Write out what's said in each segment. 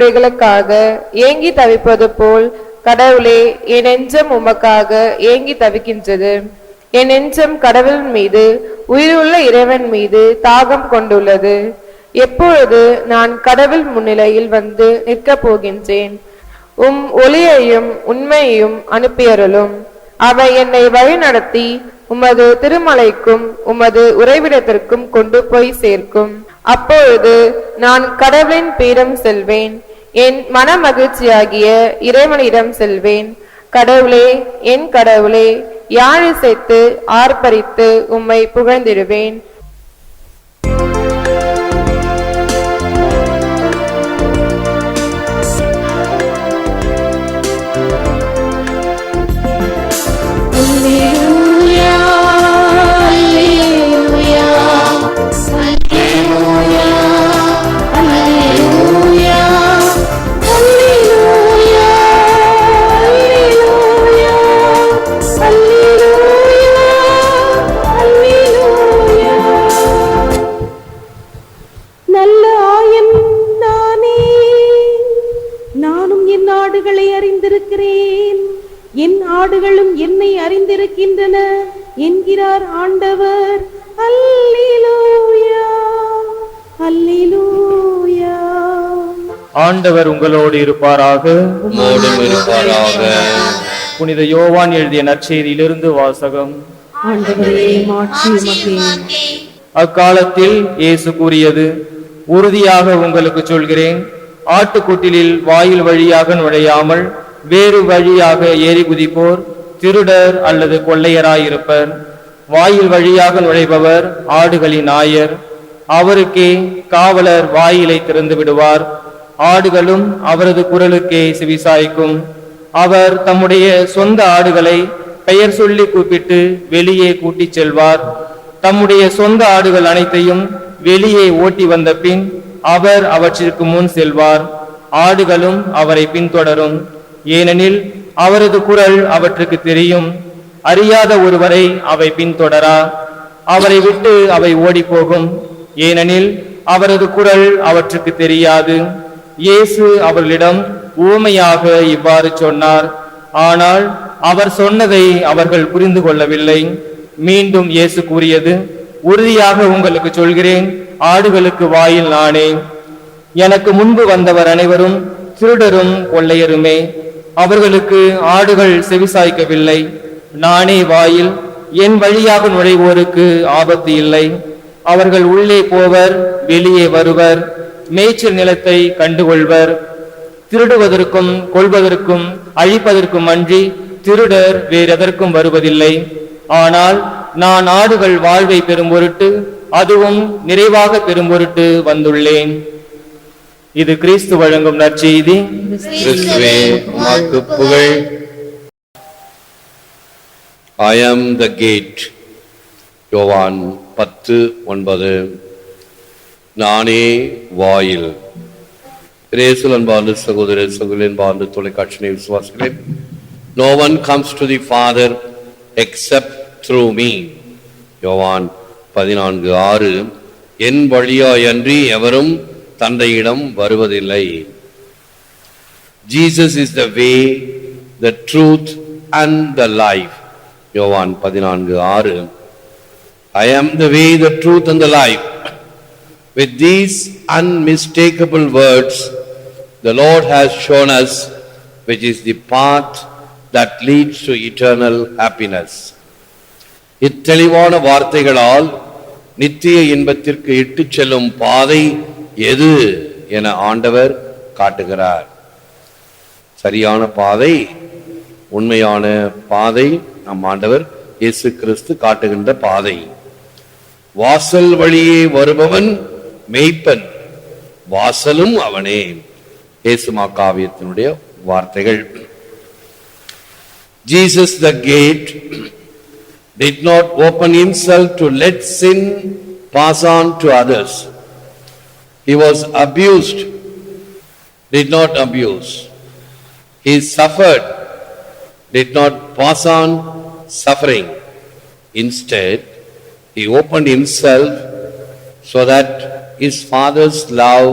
கலைமா ஏங்கி தவிப்பது போல் கடவுளே என் நெஞ்சம் உமக்காக ஏங்கி தவிக்கின்றது. என் நெஞ்சம் கடவுள் மீது உயிருள்ள இறைவன் மீது தாகம் கொண்டுள்ளது. எப்பொழுது நான் கடவுள் முன்னிலையில் வந்து நிற்கப் போகின்றேன்? உம் ஒளியையும் உண்மையையும் அனுப்பியருளும். அவை என்னை வழிநடத்தி உமது திருமலைக்கும் உமது உறைவிடத்திற்கும் கொண்டு போய் சேர்க்கும். அப்பொழுது நான் கடவுளின் பீடம் செல்வேன். என் மன மகிழ்ச்சியாகிய இறைவனிடம் செல்வேன். கடவுளே என் கடவுளே யாழிசைத்து ஆர்ப்பரித்து உம்மை புகழ்ந்திடுவேன். அறிந்திருக்கிறேன். என் ஆடுகளும் என்னை அறிந்திருக்கின்றன என்கிறார் ஆண்டவர். அல்லேலூயா அல்லேலூயா. ஆண்டவர் உங்களோடு இருப்பாராக. இருப்பாராக. புனித யோவான் எழுதிய நற்செய்தியிலிருந்து வாசகம். அக்காலத்தில் இயேசு கூறியது உறுதியாக உங்களுக்கு சொல்கிறேன் ஆட்டுக்குட்டிலில் வாயில் வழியாக நுழையாமல் வேறு வழியாக ஏறி குதிப்போர் திருடர் அல்லது கொள்ளையராயிருப்பர். வாயில் வழியாக நுழைபவர் ஆடுகளின் ஆயர் அவருக்கே காவலர் வாயிலை திறந்து விடுவார். ஆடுகளும் அவரது குரலுக்கே சிவிசாய்க்கும். அவர் தம்முடைய சொந்த ஆடுகளை பெயர் சொல்லி கூப்பிட்டு வெளியே கூட்டிச் செல்வார். தம்முடைய சொந்த ஆடுகள் அனைத்தையும் வெளியே ஓட்டி வந்த பின் அவர் அவற்றிற்கு முன் செல்வார். ஆடுகளும் அவரை பின்தொடரும். ஏனெனில் அவரது குரல் அவற்றுக்கு தெரியும். அறியாத ஒருவரை அவை பின்தொடரா? அவரை விட்டு அவை ஓடிப்போகும். ஏனெனில் அவரது குரல் அவற்றுக்கு தெரியாது. இயேசு அவர்களிடம் ஊமையாக இவ்வாறு சொன்னார். ஆனால் அவர் சொன்னதை அவர்கள் புரிந்து கொள்ளவில்லை. மீண்டும் இயேசு கூறியது உறுதியாக உங்களுக்கு சொல்கிறேன் ஆடுகளுக்கு வாயில் நானே. எனக்கு முன்பு வந்தவர் அனைவரும் திருடரும் கொள்ளையருமே. அவர்களுக்கு ஆடுகள் செவிசாய்க்கவில்லை. நானே வாயில் என் வழியாக நுழைவோருக்கு ஆபத்து இல்லை. அவர்கள் உள்ளே போவர் வெளியே வருவர் மேய்ச்சல் நிலத்தை கண்டுகொள்வர். திருடுவதற்கும் கொள்வதற்கும் அழிப்பதற்கும் அன்றி திருடர் வேறெதற்கும் வருவதில்லை. ஆனால் நான் ஆடுகள் வாழ்வை பெறும் பொருட்டு அதுவும் நிறைவாக பெறும் பொருட்டு வந்துள்ளேன். இது கிறிஸ்து வழங்கும் நற்செய்தி. கிறிஸ்துவே உமக்கு புகழ். ஐ ஆம் த கேட் யோவான் பத்து ஒன்பது. நானே வாயில். பிரேசுல் அன்பார்ந்த சகோதர சகோதரின் அன்பார்ந்த தொலைக்காட்சியை விசுவாசிக்கிறேன் no one comes to the father except through me யோவான் பதினான்கு ஆறு. என் வழியாயன்றி எவரும் தந்தையிடம் வருவதில்லை Jesus is the way the truth and the life யோவான் பதினான்கு ஆறு I am the way the truth and the life with these unmistakable words the lord has shown us which is the path that leads to eternal happiness இத்தெளிவான வார்த்தைகளால் நித்திய இன்பத்திற்கு இட்டு செல்லும் பாதை எது என ஆண்டவர் காட்டுகிறார். சரியான பாதை உண்மையான பாதை நம் ஆண்டவர் இயேசு கிறிஸ்து காட்டுகின்ற பாதை. வாசல் வழியே வருபவன் மெய்ப்பன் வாசலும் அவனே. இயேசுமா காவியத்தினுடைய வார்த்தைகள். Jesus the gate did not open himself to let sin pass on to others. He was abused, did not abuse. He suffered, did not pass on suffering. Instead, he opened himself so that his Father's love,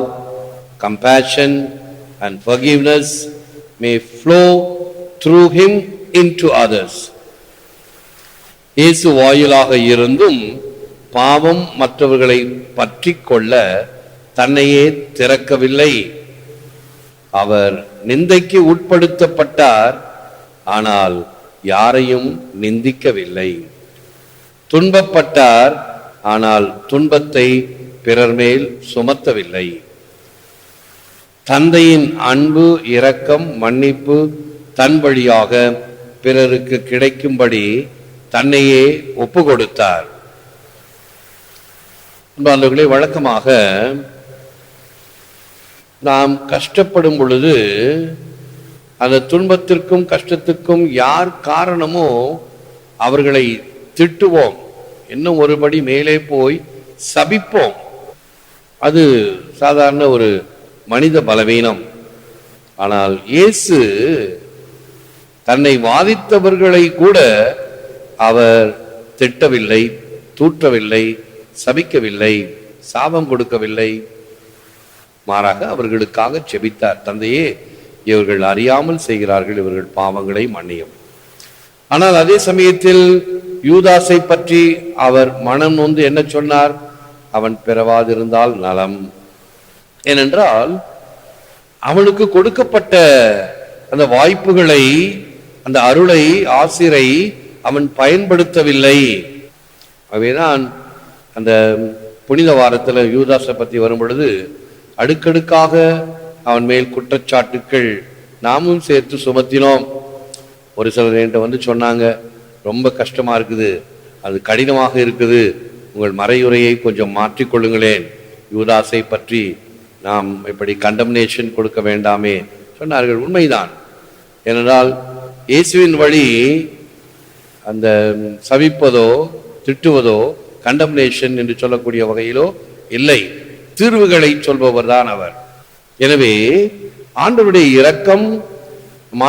compassion, and forgiveness may flow through him into others. இயேசு வாயிலாக இருந்தும் பாவம் மற்றவர்களை பற்றி கொள்ள தன்னையே திறக்கவில்லை. அவர் நிந்தைக்கு உட்படுத்தப்பட்டார் ஆனால் யாரையும் நிந்திக்கவில்லை. துன்பப்பட்டார் ஆனால் துன்பத்தை பிறர் மேல் சுமத்தவில்லை. தந்தையின் அன்பு இரக்கம் மன்னிப்பு தன் வழியாக பிறருக்கு கிடைக்கும்படி தன்னையே ஒப்பு கொடுத்தார் வழக்கமாக நாம் கஷ்டப்படும் பொழுது அந்த துன்பத்திற்கும் கஷ்டத்துக்கும் யார் காரணமோ அவர்களை திட்டுவோம். இன்னும் ஒருபடி மேலே போய் சபிப்போம். அது சாதாரண ஒரு மனித பலவீனம். ஆனால் இயேசு தன்னை வாதித்தவர்களை கூட அவர் திட்டவில்லை தூற்றவில்லை சபிக்கவில்லை சாபம் கொடுக்கவில்லை. மாறாக அவர்களுக்காக செபித்தார். தந்தையே இவர்கள் அறியாமல் செய்கிறார்கள் இவர்கள் பாவங்களை மன்னியும். ஆனால் அதே சமயத்தில் யூதாசை பற்றி அவர் மனம் நொந்து என்ன சொன்னார்? அவன் பிறவாதிருந்தால் நலம். ஏனென்றால் அவனுக்கு கொடுக்கப்பட்ட அந்த வாய்ப்புகளை அந்த அருளை ஆசிரை அவன் பயன்படுத்தவில்லை. அவைதான் அந்த புனித வாரத்தில் யூதாசை பற்றி வரும் பொழுது அடுக்கடுக்காக அவன் மேல் குற்றச்சாட்டுக்கள் நாமும் சேர்த்து சுமத்தினோம். ஒரு சிலர் என்கிட்ட வந்து சொன்னாங்க ரொம்ப கஷ்டமாக இருக்குது அது கடினமாக இருக்குது உங்கள் மறையுரையை கொஞ்சம் மாற்றிக்கொள்ளுங்களேன் யூதாசை பற்றி நாம் இப்படி கண்டம்னேஷன் கொடுக்க வேண்டாமே. சொன்னார்கள். உண்மைதான். ஏனென்றால் இயேசுவின் வழி அந்த சவிப்பதோ திட்டுவதோ கண்டம்னேஷன் என்று சொல்லக்கூடிய வகையிலோ இல்லை. தீர்வுகளை சொல்பவர் தான் அவர். எனவே ஆண்டவருடைய இரக்கம்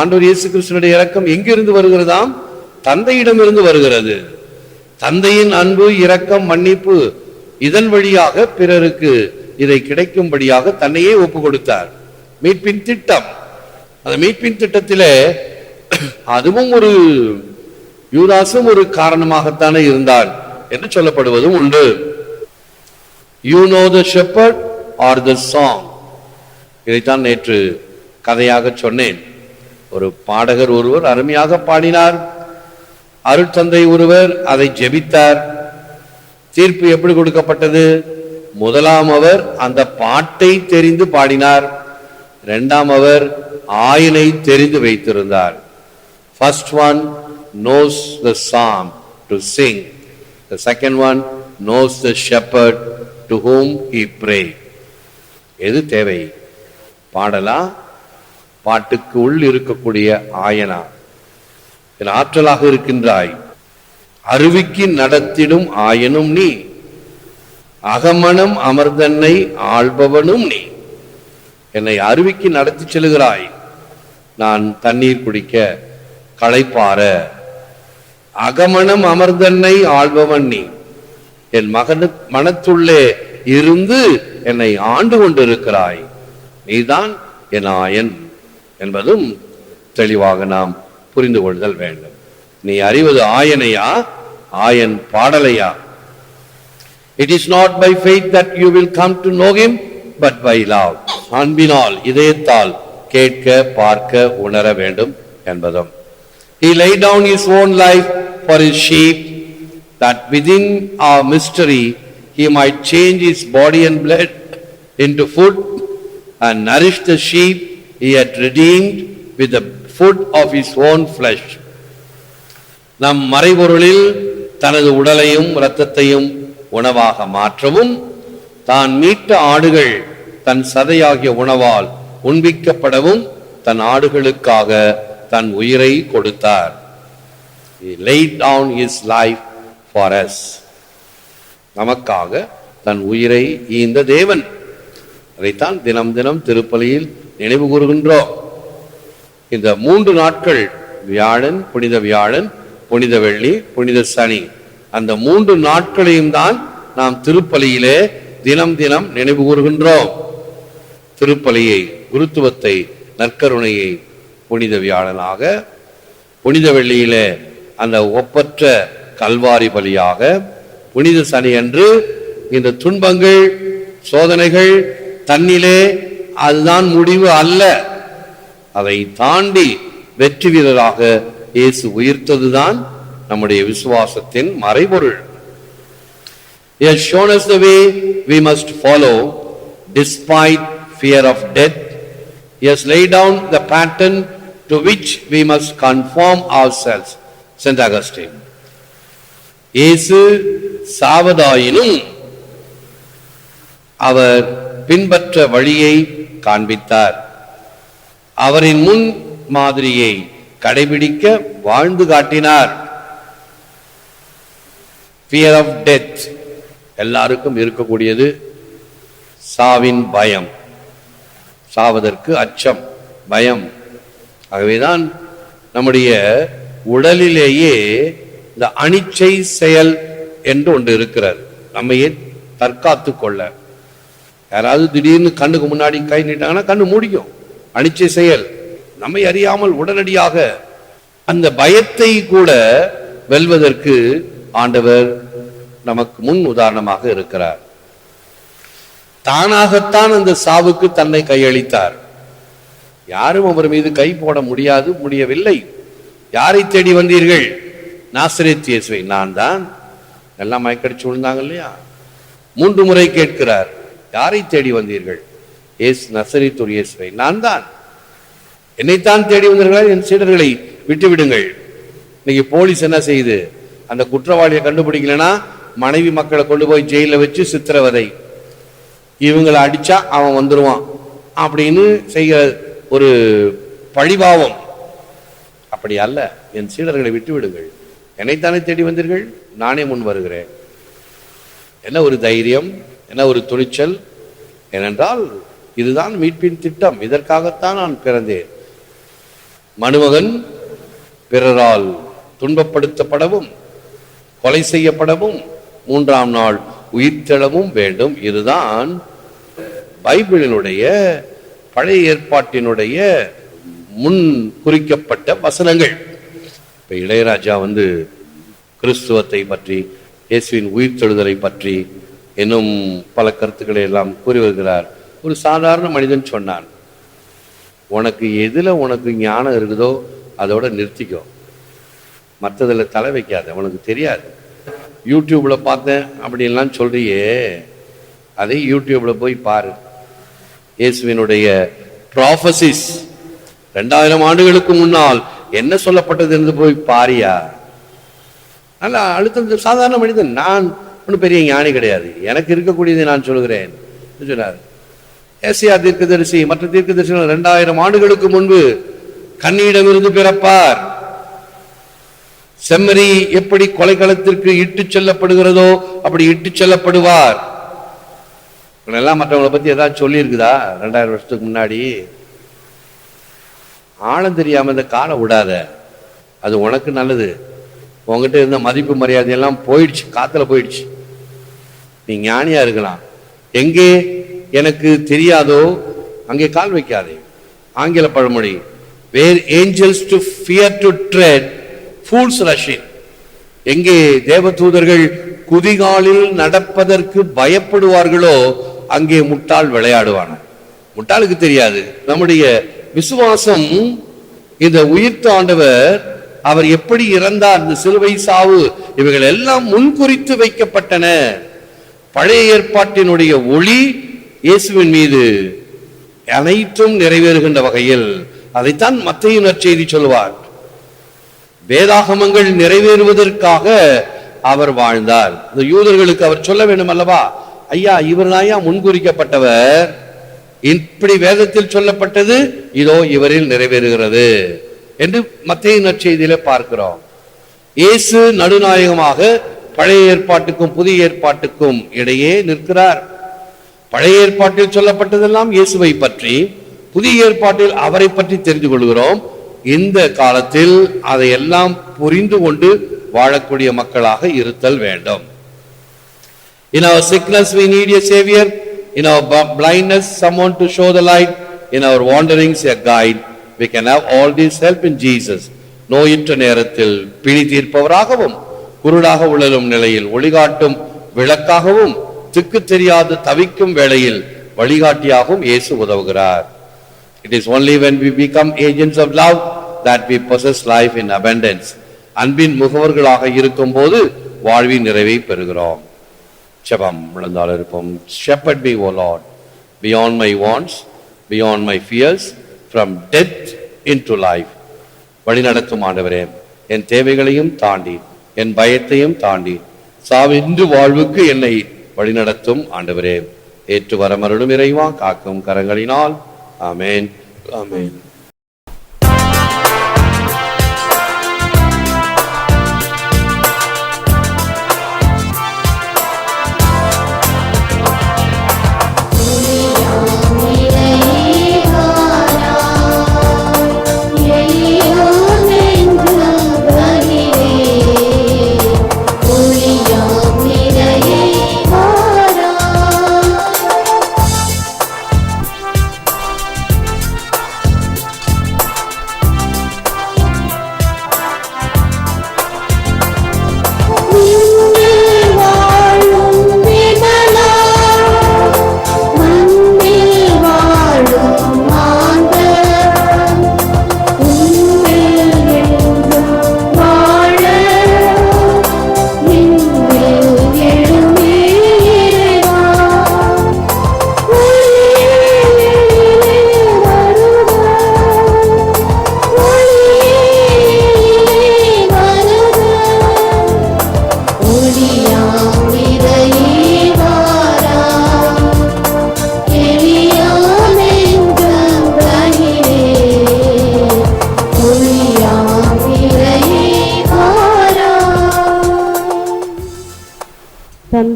ஆண்டவர் இயேசு கிறிஸ்துனுடைய இரக்கம் எங்கிருந்து வருகிறதாம்? தந்தையிடமிருந்து வருகிறது. தந்தையின் அன்பு இரக்கம் மன்னிப்பு இதன் வழியாக பிறருக்கு இதை கிடைக்கும்படியாக தன்னையே ஒப்பு கொடுத்தார் மீட்பின் திட்டம். அந்த மீட்பின் திட்டத்தில் அதுவும் ஒரு யூதாசும் ஒரு காரணமாகத்தானே இருந்தான் என்று சொல்லப்படுவதும் உண்டு. You know the shepherd or the song இதைத்தான் நேற்று கதையாக சொன்னேன். ஒரு பாடகர் ஒருவர் அருமையாக பாடினார். அருட்தந்தை ஒருவர் அதை ஜெபித்தார். தீர்ப்பு எப்படி கொடுக்கப்பட்டது? முதலாம் அவர் அந்த பாட்டை தெரிந்து பாடினார். இரண்டாம் அவர் ஆயினை தெரிந்து வைத்திருந்தார். First one knows the song to sing the second one knows the shepherd to whom he pray எது தேவை? பாடலா? பாட்டுக்கு உள் இருக்கக்கூடிய ஆயனா? என் ஆற்றலாக இருக்கின்றாய். அருவிக்கு நடத்திடும் ஆயனும் நீ. அகமணம் அமர்தன்னை ஆள்பவனும் நீ. என்னை அருவிக்கு நடத்தி செல்கிறாய். நான் தண்ணீர் குடிக்க களைப்பார. அகமணம் அமர்தன்னை ஆள்பவன் நீ. என் மகனு மனத்துள்ளே இருந்து என்னை ஆண்டு கொண்டிருக்கிறாய். நீதான் என் ஆயன் என்பதும் தெளிவாக நாம் புரிந்து கொள்தல் வேண்டும். நீ அறிவது ஆயனையா? ஆயன் பாடலையா? It is not by faith that you will come to know him but by love அன்பினால் இதயத்தால் கேட்க பார்க்க உணர வேண்டும் என்பதும். He laid down his own life for his sheep that within our mystery he might change his body and blood into food and nourish the sheep he had redeemed with the food of his own flesh. நம் மறைபொருளில் தனது உடலையும் இரத்தத்தையும் உணவாக மாற்றவும் தான் மீட்ட ஆடுகள் தன் சதையாகிய உணவால் உண்பிக்கப்படவும் தன் ஆடுகளுக்காக தன் உயிரை கொடுத்தார் laid down his life for us நமக்காக தன் உயிரை ஈந்த தேவன். அதைத்தான் தினம் தினம் திருப்பலியில் நினைவு கூறுகின்றோம் இந்த மூன்று நாட்கள் வியாழன் புனித வியாழன் புனித வெள்ளி புனித சனி அந்த மூன்று நாட்களையும் தான் நாம் திருப்பலியிலே தினம் தினம் நினைவு கூறுகின்றோம். திருப்பலியை குருத்துவத்தை நற்கருணையை புனித வியாழனாக புனித வெள்ளியிலே அந்த ஒப்பற்ற கல்வாரி பலியாக புனித சனி அன்று இந்த துன்பங்கள் சோதனைகள் தன்னிலே அதுதான் முடிவு அல்ல அதை தாண்டி வெற்றி வீரராக இயேசு உயிர்த்ததுதான் நம்முடைய விசுவாசத்தின் மறைபொருள் He has shown us the way we must follow despite fear of death. He has laid down the pattern to which we must conform ourselves. St. Augustine. இயேசு சாவதாயினும் அவர் பின்பற்ற வழியை காண்பித்தார். அவரின் முன் மாதிரியை கடைபிடிக்க வாழ்ந்து காட்டினார். ஃபியர் ஆஃப் டெத் எல்லாருக்கும் இருக்கக்கூடியது. சாவின் பயம். சாவதற்கு அச்சம் பயம். ஆகவேதான் நம்முடைய உடலிலேயே இந்த அனிச்சை செயல் என்று ஒன்று இருக்கிறது. நம்மையே தற்காத்து கொள்ள. யாராவது திடீர்னு கண்ணுக்கு முன்னாடி கை நீட்டாங்கன்னா கண்ணு மூடிக்கும். அனிச்சை செயல். நம்மை அறியாமல் உடனடியாக அந்த பயத்தை கூட வெல்வதற்கு ஆண்டவர் நமக்கு முன் உதாரணமாக இருக்கிறார். தானாகத்தான் அந்த சாவுக்கு தன்னை கையளித்தார். யாரும் அவர் மீது கை போட முடியாது முடியவில்லை. யாரை தேடி வந்தீர்கள்? நாசரேத் இயேசுவை நான் தான் எல்லாம் மயக்கடிச்சு விழுந்தாங்க இல்லையா மூன்று முறை கேட்கிறார் யாரை தேடி வந்தீர்கள்? இயேசு நசரேத்தூர் இயேசுவை நான் தான் என்னைத்தான் தேடி வந்தீர்கள்? என் சீடர்களை விட்டு விடுங்கள் இன்னைக்கு போலீஸ் என்ன செய்யுது? அந்த குற்றவாளியை கண்டுபிடிக்கலனா மனைவி மக்களை கொண்டு போய் ஜெயிலில் வச்சு சித்திரவதை. இவங்களை அடிச்சா அவன் வந்துடுவான் அப்படின்னு செய்கிற ஒரு பழிபாவம். அப்படி அல்ல. என் சீடர்களை விட்டு விடுங்கள் என்னைத்தானே தேடி வந்தீர்கள்? நானே முன் வருகிறேன். என்ன ஒரு தைரியம்? என்ன ஒரு துணிச்சல்? ஏனென்றால் இதுதான் மீட்பின் திட்டம். இதற்காகத்தான் நான் பிறந்தேன். மனுமகன் பிறரால் துன்பப்படுத்தப்படவும் கொலை செய்யப்படவும் மூன்றாம் நாள் உயிர்த்தெழவும் வேண்டும். இதுதான் பைபிளினுடைய பழைய ஏற்பாட்டினுடைய முன் குறிக்கப்பட்ட வசனங்கள். இப்போ இளையராஜா வந்து கிறிஸ்துவத்தை பற்றி இயேசுவின் உயிர் தொழுதலை பற்றி இன்னும் பல கருத்துக்களை எல்லாம் கூறி வருகிறார். ஒரு சாதாரண மனிதன் சொன்னான் உனக்கு எதில் உனக்கு ஞானம் இருக்குதோ அதோட நிறுத்திக்கோ. மற்றதில் தலை வைக்காத உனக்கு தெரியாது. யூடியூப்பில் பார்த்தேன் அப்படின்லாம் சொல்கிறியே அதை யூடியூப்பில் போய் பாரு. இயேசுவினுடைய ப்ராஃபசிஸ் ரெண்டாயிரம் ஆண்டுகளுக்கு முன்னால் என்ன சொல்லப்பட்டது என்று போய் பாரியா? நல்ல அழுத்தம் சாதாரண மனிதன். நான் ஒன்றும் பெரிய ஞானி கிடையாது. எனக்கு இருக்கக்கூடியதை நான் சொல்கிறேன் சொன்னார். ஏசியா தீர்க்கதரிசி மற்ற தீர்க்கதரிசிகள் ரெண்டாயிரம் ஆண்டுகளுக்கு முன்பு கண்ணியிடமிருந்து பிறப்பார். செம்மறி எப்படி கொலைக்களத்திற்கு இட்டுச் செல்லப்படுகிறதோ அப்படி இட்டுச் செல்லப்படுவார். எல்லாம் மற்றவங்களை பத்தி ஏதாவது சொல்லியிருக்குதா? ரெண்டாயிரம் வருஷத்துக்கு முன்னாடி. ஆழம் தெரியாமல் இந்த காலை விடாத. அது உனக்கு நல்லது. உங்ககிட்ட இருந்த மதிப்பு மரியாதையெல்லாம் போயிடுச்சு. காற்றுல போயிடுச்சு. நீ ஞானியாக இருக்கலாம். எங்கே எனக்கு தெரியாதோ அங்கே கால் வைக்காதே. ஆங்கில பழமொழி where angels to fear to tread fools rush in எங்கே தேவதூதர்கள் குதிகாலில் நடப்பதற்கு பயப்படுவார்களோ அங்கே முட்டாள் விளையாடுவான. முட்டாளுக்கு தெரியாது. நம்முடைய விசுவாசம் இந்த உயிர்த்த ஆண்டவர் அவர் எப்படி இறந்தார் இந்த சிலுவை சாவு இவைகள் எல்லாம் முன்குறித்து வைக்கப்பட்டன. பழைய ஏற்பாட்டினுடைய ஒளி இயேசுவின் மீது அனைத்தும் நிறைவேறுகின்ற வகையில் அதைத்தான் மத்திய நற்செய்தி சொல்வார். வேதாகமங்கள் நிறைவேறுவதற்காக அவர் வாழ்ந்தார். இந்த யூதர்களுக்கு அவர் சொல்ல வேண்டும் அல்லவா ஐயா இவர் முன்குறிக்கப்பட்டவர்? இப்படி வேதத்தில் சொல்லப்பட்டது இதோ இவரில் நிறைவேறுகிறது என்று மத்திய நற்செய்தியில பார்க்கிறோம். இயேசு நடுநாயகமாக பழைய ஏற்பாட்டுக்கும் புதிய ஏற்பாட்டுக்கும் இடையே நிற்கிறார். பழைய ஏற்பாட்டில் சொல்லப்பட்டதெல்லாம் இயேசுவை பற்றி புதிய ஏற்பாட்டில் அவரை பற்றி தெரிந்து கொள்கிறோம். இந்த காலத்தில் அதையெல்லாம் புரிந்து கொண்டு வாழக்கூடிய மக்களாக இருத்தல் வேண்டும். In our sickness we need a saviour. In our bu- blindness, someone to show the light. In our wanderings, a guide. We can have all this help in Jesus. நோயுற்ற நேரத்தில் பிணி தீர்ப்பவராகவும் குருடாக உழலும் நிலையில் ஒளிகாட்டும் விளக்காகவும் திக்கு தெரியாது தவிக்கும் வேளையில் வழிகாட்டியாகவும் இயேசு உதவுகிறார் It is only when we become agents of love that we possess life in abundance. அன்பின் முகவர்களாக இருக்கும்போது வாழ்வின் நிறைவை பெறுகிறோம் ஜபம் விழுந்தால் இருப்போம் shepherd be O o beyond my wants beyond my fears from death into life வழிநடத்தும் ஆண்டவரே என் தேவைகளையும் தாண்டி என் பயத்தையும் தாண்டி சாவின்று வாழ்வுக்கு என்னை வழிநடத்தும் ஆண்டவரே. ஏற்று வரமருடும் இறைவா காக்கும் கரங்களினால். ஆமேன். ஆமேன்.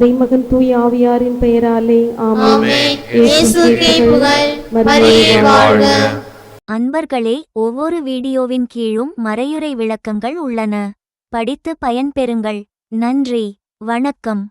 தந்தை மகன் தூய் ஆவியாரின் பெயராலே. அன்பர்களே ஒவ்வொரு வீடியோவின் கீழும் மறையுறை விளக்கங்கள் உள்ளன. படித்து பயன்பெறுங்கள். நன்றி. வணக்கம்.